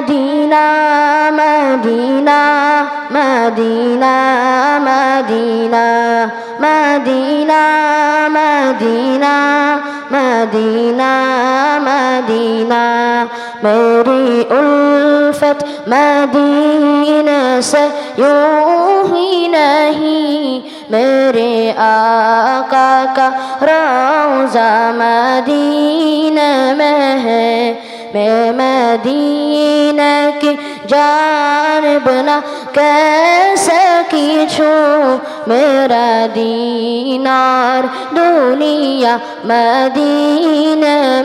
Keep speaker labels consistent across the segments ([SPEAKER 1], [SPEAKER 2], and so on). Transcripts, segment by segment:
[SPEAKER 1] مدینہ مدینہ مدینہ مدینہ مدینہ مدینہ مدینہ مدینہ میری الفت مدینہ سے یوں ہی نہیں میرے آقا میں মদিনাকে জানব না কেসে কিছু। মেরা দিনার দুনিয়া মদিন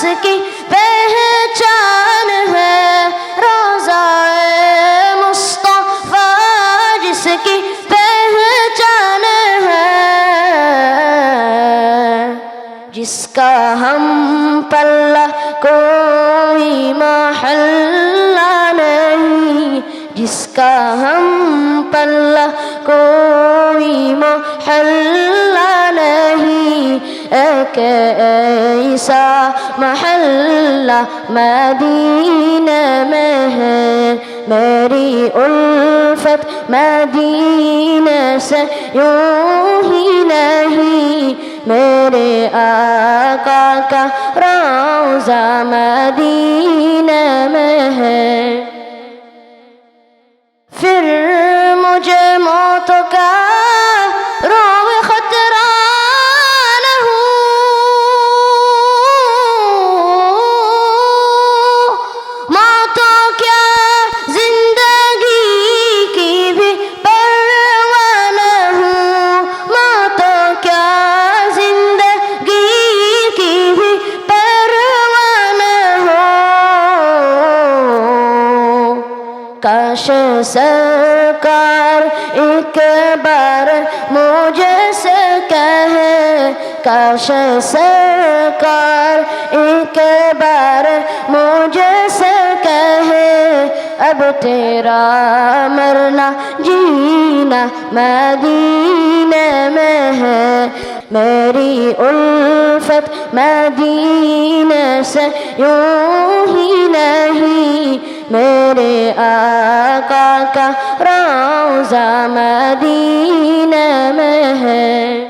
[SPEAKER 1] جس کی پہچان ہے۔ روزہ مصطفیٰ جس کی پہچان ہے۔ جس کا ہم پلہ کوئی محلہ نہیں۔ جس کا ہم پلہ کوئی محلہ كأيسى محل مدينة مه مريء الفت مدينة سيوه نهي مريء روز مدينة مه کاش سرکار ایک بار مجھے سے کہے، کاش سرکار ایک بار مجھے سے کہے، اب تیرا مرنا جینا مدینہ میں ہے۔ میری الفت مدینہ سے یوں ہی نہیں میرے آقا کا روزہ مدینہ میں ہے۔